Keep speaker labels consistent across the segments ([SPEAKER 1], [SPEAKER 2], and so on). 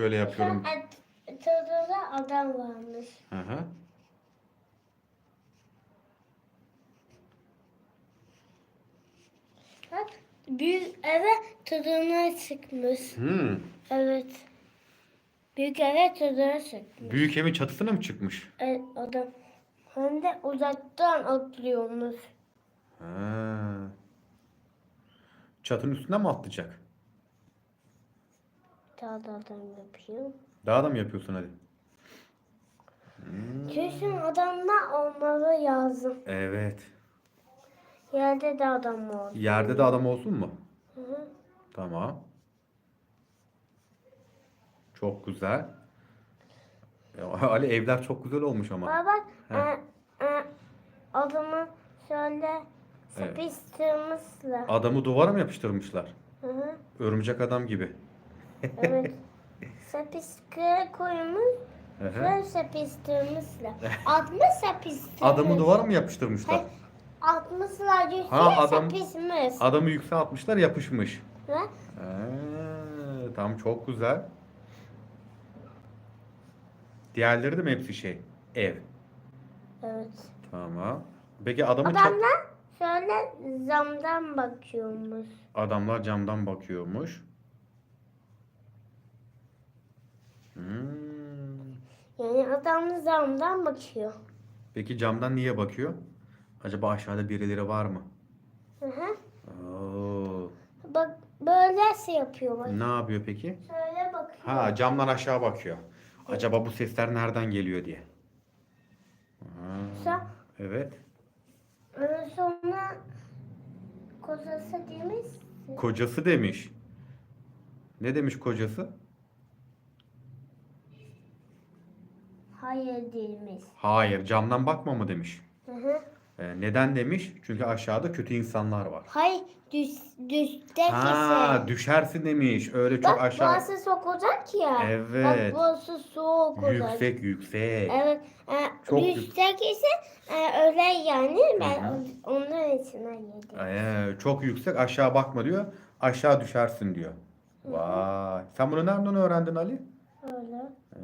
[SPEAKER 1] şöyle yapıyorum.
[SPEAKER 2] Çadırda adam varmış.
[SPEAKER 1] Hı hı.
[SPEAKER 2] Bak büyük eve çadırına çıkmış.
[SPEAKER 1] Hmm.
[SPEAKER 2] Evet. Büyük eve çadırına çıkmış.
[SPEAKER 1] Büyük evin çatısına mı çıkmış?
[SPEAKER 2] Evet adam. Hem de uzaktan atlıyormuş.
[SPEAKER 1] Ha. Çatının üstüne mi atlayacak?
[SPEAKER 2] Daha da adam yapıyor.
[SPEAKER 1] Daha da mı yapıyorsun hadi?
[SPEAKER 2] Kesin adamlar olmalı lazım.
[SPEAKER 1] Evet.
[SPEAKER 2] Yerde de adam var.
[SPEAKER 1] Yerde de adam olsun mu?
[SPEAKER 2] Hı hı.
[SPEAKER 1] Tamam. Çok güzel. Ya, Ali evler çok güzel olmuş ama.
[SPEAKER 2] Baba e, e, adamı şöyle
[SPEAKER 1] Evet.
[SPEAKER 2] sıkıştırmışlar.
[SPEAKER 1] Adamı duvara mı yapıştırmışlar?
[SPEAKER 2] Hı hı.
[SPEAKER 1] Örümcek adam gibi.
[SPEAKER 2] Evet. Sapiskaya koymuş ve sapistırmışlar. Adını sapistırmış.
[SPEAKER 1] Adamı duvara mı yapıştırmışlar?
[SPEAKER 2] Hayır, Atmışlar yüzüne
[SPEAKER 1] Ha, adam-
[SPEAKER 2] sapismiş.
[SPEAKER 1] Adamı yükseğe atmışlar yapışmış. Ee, tamam çok güzel. Diğerleri de mi hepsi şey? Ev.
[SPEAKER 2] Evet.
[SPEAKER 1] Tamam. Peki adamın çat-
[SPEAKER 2] Adamlar şöyle zamdan bakıyormuş.
[SPEAKER 1] Adamlar camdan bakıyormuş. Hmm.
[SPEAKER 2] Yani adam zamdan bakıyor.
[SPEAKER 1] Peki camdan niye bakıyor? Acaba aşağıda birileri var mı?
[SPEAKER 2] Hı hı.
[SPEAKER 1] Oo.
[SPEAKER 2] Bak böyle şey yapıyor bak.
[SPEAKER 1] Ne yapıyor peki?
[SPEAKER 2] Şöyle bakıyor.
[SPEAKER 1] Ha camdan aşağı bakıyor. Acaba bu sesler nereden geliyor diye. Ha, evet.
[SPEAKER 2] Ondan sonra kocası demiş.
[SPEAKER 1] Kocası demiş. Ne demiş kocası?
[SPEAKER 2] Hayır demiş.
[SPEAKER 1] Hayır camdan bakma mı demiş.
[SPEAKER 2] Hı hı.
[SPEAKER 1] Ee, neden demiş? Çünkü aşağıda kötü insanlar var.
[SPEAKER 2] Hayır düş, düşte
[SPEAKER 1] Ha
[SPEAKER 2] kesin.
[SPEAKER 1] düşersin demiş. Öyle çok
[SPEAKER 2] Bak
[SPEAKER 1] aşağı.
[SPEAKER 2] burası sokacak ya.
[SPEAKER 1] Evet.
[SPEAKER 2] Bak burası soğuk olacak.
[SPEAKER 1] Yüksek yüksek.
[SPEAKER 2] Evet. E,
[SPEAKER 1] Çok
[SPEAKER 2] düşte kesin e, öyle yani. Ben
[SPEAKER 1] Hı hı.
[SPEAKER 2] on- onun içine yedim.
[SPEAKER 1] Ee, çok yüksek aşağı bakma diyor. Aşağı düşersin diyor. Vay. Sen bunu nereden öğrendin Ali?
[SPEAKER 2] Öyle.
[SPEAKER 1] Ee,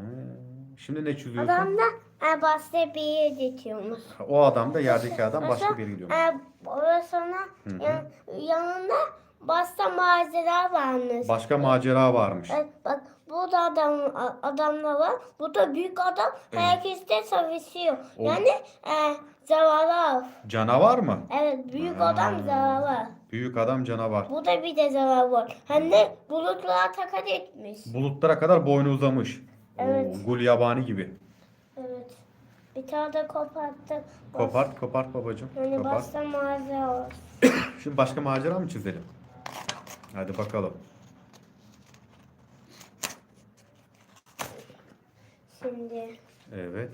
[SPEAKER 1] şimdi ne çiziyorsun?
[SPEAKER 2] Adam da e, başka bir yere geçiyormuş.
[SPEAKER 1] O adam da yerdeki adam başka bir yere gidiyor.
[SPEAKER 2] E, sonra
[SPEAKER 1] Hı hı.
[SPEAKER 2] yan- yanında başka macera varmış.
[SPEAKER 1] Başka macera varmış.
[SPEAKER 2] Evet, bak burada adam a- adamlar var. Burada büyük adam herkes de savaşıyor.
[SPEAKER 1] O-
[SPEAKER 2] Yani e, canavar.
[SPEAKER 1] Canavar mı?
[SPEAKER 2] Evet büyük adam canavar.
[SPEAKER 1] Büyük adam canavar.
[SPEAKER 2] Burada bir de canavar var. Hem de bulutlara takat etmiş.
[SPEAKER 1] Bulutlara kadar boynu uzamış.
[SPEAKER 2] Evet.
[SPEAKER 1] Oo, Gul yabani gibi.
[SPEAKER 2] Evet. Bir tane de koparttı.
[SPEAKER 1] Kopart kopart babacığım.
[SPEAKER 2] Yani
[SPEAKER 1] Kopart.
[SPEAKER 2] başta macera var.
[SPEAKER 1] Şimdi başka macera mı çizelim? Hadi bakalım.
[SPEAKER 2] Şimdi.
[SPEAKER 1] Evet.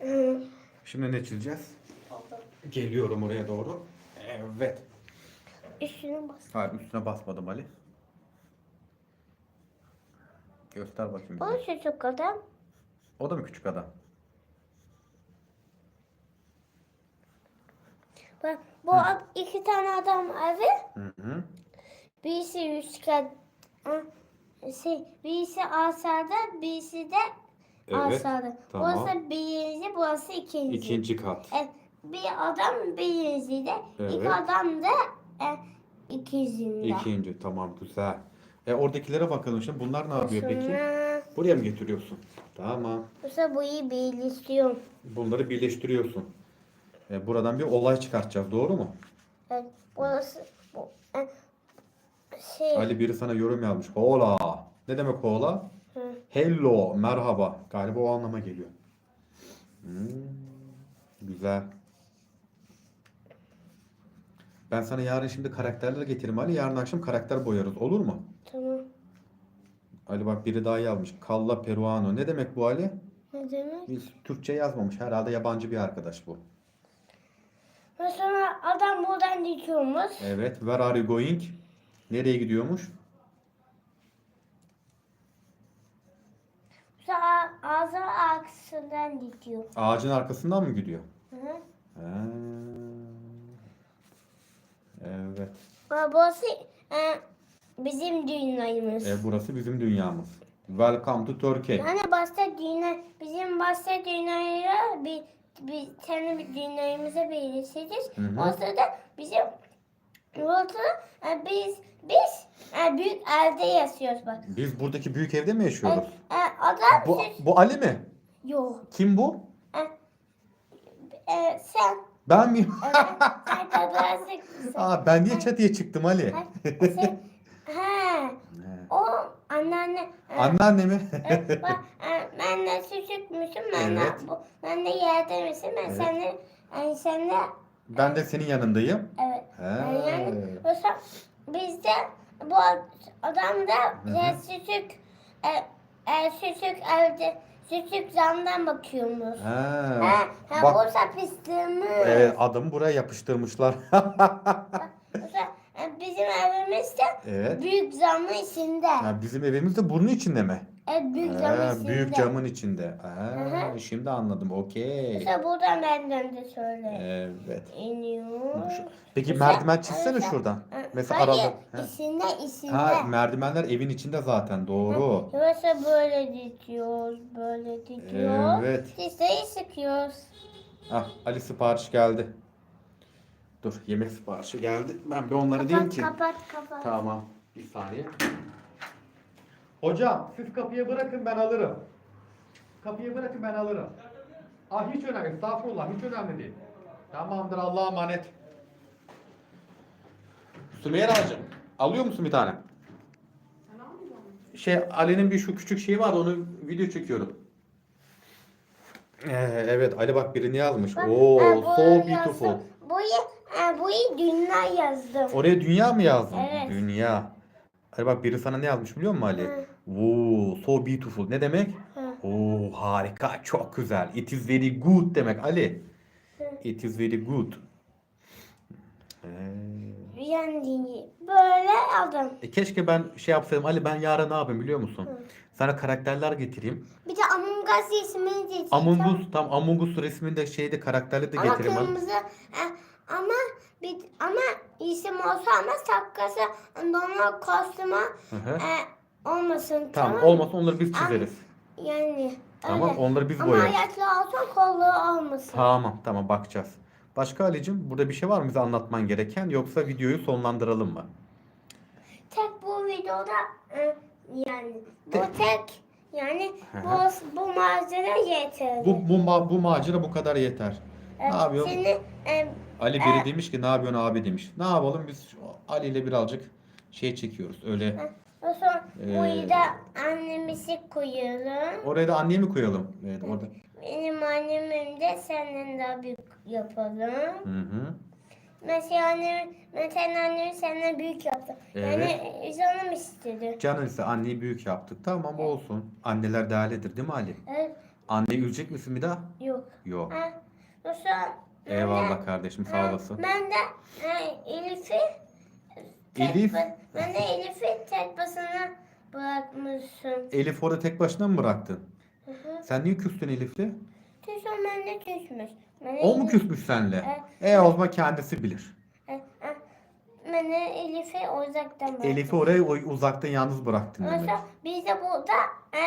[SPEAKER 2] Hı.
[SPEAKER 1] Şimdi ne çizeceğiz? Geliyorum oraya doğru. Evet.
[SPEAKER 2] Üstüne bas.
[SPEAKER 1] Hayır üstüne basmadım Ali. Göster bakayım.
[SPEAKER 2] Bu
[SPEAKER 1] bize.
[SPEAKER 2] çocuk adam.
[SPEAKER 1] O da mı küçük adam?
[SPEAKER 2] Bak bu ad- iki tane adam evi.
[SPEAKER 1] Hı hı.
[SPEAKER 2] Birisi üçgen. ha, Şey, birisi aşağıda, birisi de
[SPEAKER 1] Evet,
[SPEAKER 2] aşağıda.
[SPEAKER 1] tamam.
[SPEAKER 2] Burası birinci, burası ikinci.
[SPEAKER 1] İkinci kat.
[SPEAKER 2] Evet, bir adam birinci de,
[SPEAKER 1] Evet.
[SPEAKER 2] iki adam da e, ikincinde.
[SPEAKER 1] İkinci tamam güzel. E oradakilere bakalım şimdi. Bunlar ne yapıyor peki? Buraya mı getiriyorsun? Tamam.
[SPEAKER 2] sonra bu iyi birleştiriyorum.
[SPEAKER 1] Bunları birleştiriyorsun. E, buradan bir olay çıkartacağız doğru mu?
[SPEAKER 2] Evet, burası bu, e, şey,
[SPEAKER 1] Ali biri sana yorum yazmış. Hola. Ne demek hola?
[SPEAKER 2] hı,
[SPEAKER 1] Hello. Merhaba. Galiba o anlama geliyor. Hmm, güzel. Ben sana yarın şimdi karakterler getireyim Ali. Yarın akşam karakter boyarız. Olur mu?
[SPEAKER 2] Tamam.
[SPEAKER 1] Ali bak biri daha yazmış. Calla Peruano. Ne demek bu Ali?
[SPEAKER 2] Ne demek?
[SPEAKER 1] Biz Türkçe yazmamış. Herhalde yabancı bir arkadaş bu.
[SPEAKER 2] Sonra adam buradan dikiyormuş.
[SPEAKER 1] Evet. Where are you going? Nereye gidiyormuş?
[SPEAKER 2] Sonra ağzı arkasından dikiyor.
[SPEAKER 1] Ağacın arkasından mı gidiyor?
[SPEAKER 2] Hı hı.
[SPEAKER 1] Ha. Evet.
[SPEAKER 2] Ama burası e, bizim dünyamız.
[SPEAKER 1] E, burası bizim dünyamız. Welcome to Turkey.
[SPEAKER 2] Yani başta dünya, bizim başta dünyaya bir bir tane bir dünyamıza birleşeceğiz.
[SPEAKER 1] Hı hı.
[SPEAKER 2] O sırada bizim ortada e, biz biz e, büyük evde yaşıyoruz bak.
[SPEAKER 1] Biz buradaki büyük evde mi
[SPEAKER 2] E,
[SPEAKER 1] yaşıyoruz?
[SPEAKER 2] e, adam
[SPEAKER 1] Bu,
[SPEAKER 2] siz-
[SPEAKER 1] bu Ali mi?
[SPEAKER 2] yok.
[SPEAKER 1] Kim bu?
[SPEAKER 2] E, e, sen
[SPEAKER 1] Ben miyim?
[SPEAKER 2] evet, sen.
[SPEAKER 1] Aa, ben niye çatıya çıktım Ali?
[SPEAKER 2] Sen, he, o anneanne. e,
[SPEAKER 1] Anneanne mi?
[SPEAKER 2] e, bak, e, ben de küçükmüşüm. Ben de,
[SPEAKER 1] Evet.
[SPEAKER 2] bu, ben de yerdemişim. Ben
[SPEAKER 1] Evet.
[SPEAKER 2] seni, yani sen de
[SPEAKER 1] ben de senin yanındayım.
[SPEAKER 2] Evet.
[SPEAKER 1] He.
[SPEAKER 2] Yani mesela bizde bu adam da bize sütük e, e, sütük evde sütük camdan bakıyormuş.
[SPEAKER 1] Ha.
[SPEAKER 2] Ha, ha,
[SPEAKER 1] Bak,
[SPEAKER 2] pisliğimiz.
[SPEAKER 1] evet, adamı buraya yapıştırmışlar.
[SPEAKER 2] Mesela, e, bizim evimiz de
[SPEAKER 1] evet.
[SPEAKER 2] büyük camın içinde.
[SPEAKER 1] Ha, bizim evimiz de bunun içinde mi?
[SPEAKER 2] Evet büyük camın
[SPEAKER 1] Ha,
[SPEAKER 2] içinde.
[SPEAKER 1] büyük camın içinde. Ha,
[SPEAKER 2] Hı
[SPEAKER 1] şimdi anladım. Okey.
[SPEAKER 2] Mesela buradan benden de söyle.
[SPEAKER 1] Evet.
[SPEAKER 2] İniyor.
[SPEAKER 1] Peki
[SPEAKER 2] Mesela-
[SPEAKER 1] merdiven çizsene
[SPEAKER 2] mesela-
[SPEAKER 1] şuradan. Mesela
[SPEAKER 2] Hayır,
[SPEAKER 1] aralı. Ha.
[SPEAKER 2] içinde içinde.
[SPEAKER 1] Ha, merdivenler evin içinde zaten. Doğru.
[SPEAKER 2] Yoksa böyle dikiyoruz, böyle dikiyoruz.
[SPEAKER 1] Evet.
[SPEAKER 2] Listeyi sıkıyoruz.
[SPEAKER 1] Ah, Ali sipariş geldi. Dur, yemek siparişi geldi. Ben bir onları diyeyim ki.
[SPEAKER 2] kapat, kapat.
[SPEAKER 1] Tamam. Bir saniye. Hocam siz kapıya bırakın ben alırım. Kapıya bırakın ben alırım. Ah hiç önemli. Estağfurullah hiç önemli değil. Tamamdır Allah'a emanet. Sümeyye Hacı. Alıyor musun bir tane? Şey Ali'nin bir şu küçük şeyi var onu video çekiyorum. Ee, evet Ali bak birini.
[SPEAKER 2] Bak,
[SPEAKER 1] Oo
[SPEAKER 2] e,
[SPEAKER 1] so beautiful.
[SPEAKER 2] Bu e, bu dünya yazdım.
[SPEAKER 1] Oraya dünya mı yazdın?
[SPEAKER 2] Evet.
[SPEAKER 1] Dünya. Hadi bak biri sana ne yazmış biliyor musun Ali?
[SPEAKER 2] Hı.
[SPEAKER 1] Oo, so beautiful. Ne demek?
[SPEAKER 2] Hı.
[SPEAKER 1] Oo, harika, çok güzel. It is very good demek Ali.
[SPEAKER 2] Hı.
[SPEAKER 1] It is very good. Ee,
[SPEAKER 2] Yani böyle aldım.
[SPEAKER 1] e, keşke ben şey yapsaydım. Ali ben yarın ne yapayım biliyor musun? Sana karakterler getireyim.
[SPEAKER 2] Bir de Among Us ismini diyeceğim.
[SPEAKER 1] Among Us, tam Among Us resminde şeyde karakterleri de
[SPEAKER 2] Ama
[SPEAKER 1] getireyim.
[SPEAKER 2] Kırmızı e, ama bir ama isim olsa ama şapkası normal
[SPEAKER 1] Hı hı.
[SPEAKER 2] e, olmasın.
[SPEAKER 1] Tamam, olmasın onları biz çizeriz.
[SPEAKER 2] Yani
[SPEAKER 1] Tamam,
[SPEAKER 2] öyle.
[SPEAKER 1] onları biz
[SPEAKER 2] Ama
[SPEAKER 1] boyarız.
[SPEAKER 2] ayaklı olsa kolluğu olmasın.
[SPEAKER 1] Tamam, tamam bakacağız. Başka Ali'cim burada bir şey var mı bize anlatman gereken yoksa videoyu sonlandıralım mı?
[SPEAKER 2] Tek bu videoda e, yani bu
[SPEAKER 1] Tek-
[SPEAKER 2] tek yani
[SPEAKER 1] Hı
[SPEAKER 2] bu bu malzeme yeterli.
[SPEAKER 1] Bu, bu, ma- bu macera bu kadar yeter. Ne yapıyorsun?
[SPEAKER 2] Şimdi e,
[SPEAKER 1] Ali biri
[SPEAKER 2] e-
[SPEAKER 1] demiş ki ne yapıyorsun abi demiş. Ne yapalım biz Ali ile birazcık şey çekiyoruz. Öyle
[SPEAKER 2] o sonra
[SPEAKER 1] Ee,
[SPEAKER 2] da annemizi koyalım.
[SPEAKER 1] oraya da anneye mi koyalım? Evet orada.
[SPEAKER 2] Benim annemin de senden daha büyük yapalım.
[SPEAKER 1] Hı hı.
[SPEAKER 2] Mesela annem, mesela annem senden büyük yaptı. Yani canım istedi.
[SPEAKER 1] Canın ise anneyi büyük yaptık. Tamam olsun. Anneler değerlidir değil mi Ali?
[SPEAKER 2] Evet,
[SPEAKER 1] Anneyi üzecek misin bir daha?
[SPEAKER 2] yok.
[SPEAKER 1] Yok.
[SPEAKER 2] Ha, sonra
[SPEAKER 1] Eyvallah kardeşim sağ olasın.
[SPEAKER 2] Ben de e, Elif'i tek
[SPEAKER 1] Elif?
[SPEAKER 2] ba- ben de Elif'i tek başına bırakmışım.
[SPEAKER 1] Elif orada tek başına mı bıraktın?
[SPEAKER 2] Hı hı.
[SPEAKER 1] Sen niye küstün Elif'le?
[SPEAKER 2] Tüsün ben de küsmüş. Ben
[SPEAKER 1] O mu
[SPEAKER 2] Elif-
[SPEAKER 1] küsmüş senle? E o zaman kendisi bilir.
[SPEAKER 2] E, e, Ben de Elif'i uzaktan bıraktım.
[SPEAKER 1] Elif'i oraya o- uzaktan yalnız bıraktın demek.
[SPEAKER 2] Biz de burada e,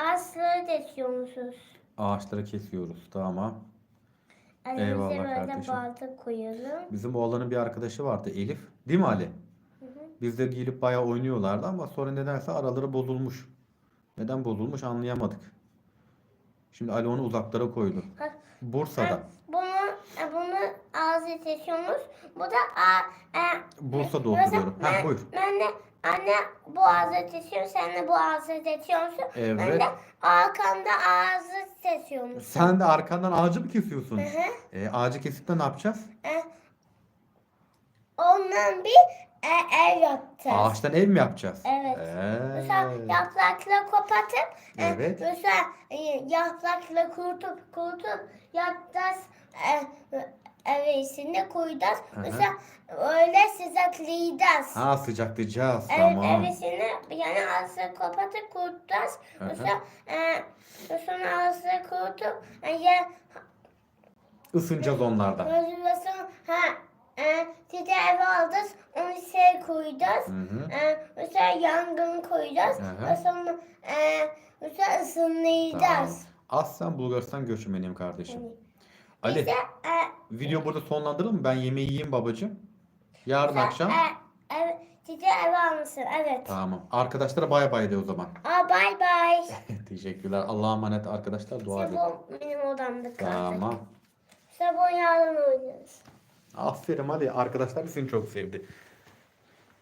[SPEAKER 2] aslı desiyormuşuz.
[SPEAKER 1] Ağaçları kesiyoruz tamam.
[SPEAKER 2] Elimize
[SPEAKER 1] Eyvallah
[SPEAKER 2] böyle
[SPEAKER 1] kardeşim.
[SPEAKER 2] balta koyalım.
[SPEAKER 1] Bizim oğlanın bir arkadaşı vardı Elif. Değil mi Ali? Biz de gelip bayağı oynuyorlardı ama sonra nedense araları bozulmuş. Neden bozulmuş anlayamadık. Şimdi Ali onu uzaklara koydu.
[SPEAKER 2] Ha,
[SPEAKER 1] Bursa'da.
[SPEAKER 2] Bunu e, bunu ağzı desiyormuş. Bu da a, e,
[SPEAKER 1] Bursa'da
[SPEAKER 2] mesela
[SPEAKER 1] oturuyorum. Ha
[SPEAKER 2] ben-
[SPEAKER 1] buyur.
[SPEAKER 2] Ben de anne bu ağzı desiyor, sen de bu ağzı desiyorsun. Ben
[SPEAKER 1] Evet.
[SPEAKER 2] de arkamda ağzı desiyormuş.
[SPEAKER 1] Sen de arkandan ağacı mı kesiyorsun?
[SPEAKER 2] Hı hı.
[SPEAKER 1] E, ağacı kesip de ne yapacağız?
[SPEAKER 2] E, ondan bir e, ev yapacağız.
[SPEAKER 1] Ağaçtan ev mi yapacağız?
[SPEAKER 2] Evet.
[SPEAKER 1] Ee,
[SPEAKER 2] Mesela yaprakla kopartıp e,
[SPEAKER 1] Evet.
[SPEAKER 2] mesela e, yaprakla kurutup kurutup yapacağız e, eve içinde koyacağız.
[SPEAKER 1] Hı hı.
[SPEAKER 2] Mesela öyle sıcaklayacağız.
[SPEAKER 1] Ha sıcaklayacağız
[SPEAKER 2] Evet,
[SPEAKER 1] tamam.
[SPEAKER 2] evesini yani ağzını kapatıp kurutacağız.
[SPEAKER 1] Hı hı.
[SPEAKER 2] Mesela e, sonra ağzını kurutup e, ya,
[SPEAKER 1] Isınacağız onlardan.
[SPEAKER 2] Mesela ha e, size eve aldık. Onu şey koyacağız.
[SPEAKER 1] Hı hı.
[SPEAKER 2] E, mesela yangın koyacağız.
[SPEAKER 1] Hı hı.
[SPEAKER 2] Ve sonra e, mesela
[SPEAKER 1] Tamam.
[SPEAKER 2] ısınlayacağız.
[SPEAKER 1] Aslen Bulgaristan göçmeniyim kardeşim.
[SPEAKER 2] Yani
[SPEAKER 1] Ali
[SPEAKER 2] Bize, e,
[SPEAKER 1] video burada sonlandıralım mı? Ben yemeği yiyeyim babacığım. Yarın akşam.
[SPEAKER 2] E, e, size eve almışsın. Evet.
[SPEAKER 1] Tamam. Arkadaşlara bay bay de o zaman.
[SPEAKER 2] Aa, bye bye.
[SPEAKER 1] Teşekkürler. Allah'a emanet arkadaşlar. Dua edin.
[SPEAKER 2] Sabun benim odamda kaldı.
[SPEAKER 1] Tamam.
[SPEAKER 2] Sabun yarın oynarız.
[SPEAKER 1] Aferin Ali. Arkadaşlar seni çok sevdi.